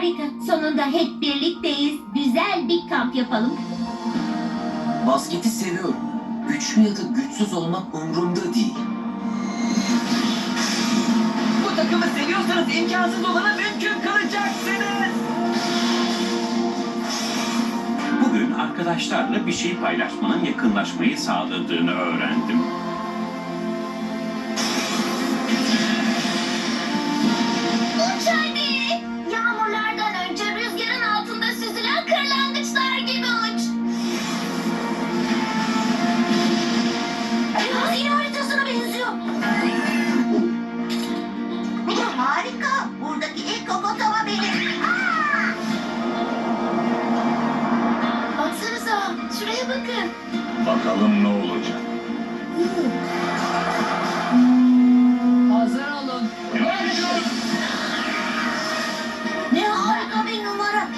Harika. Sonunda hep birlikteyiz. Güzel bir kamp yapalım. Basketi seviyorum. Güçlü ya da güçsüz olmak umurumda değil. Bu takımı seviyorsanız imkansız olanı mümkün kılacaksınız. Bugün arkadaşlarla bir şey paylaşmanın yakınlaşmayı sağladığını öğrendim. Bakalım ne olacak. Hazır olun. Ne harika bir numara.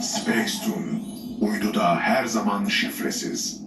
Space Tune, uyduda her zaman şifresiz.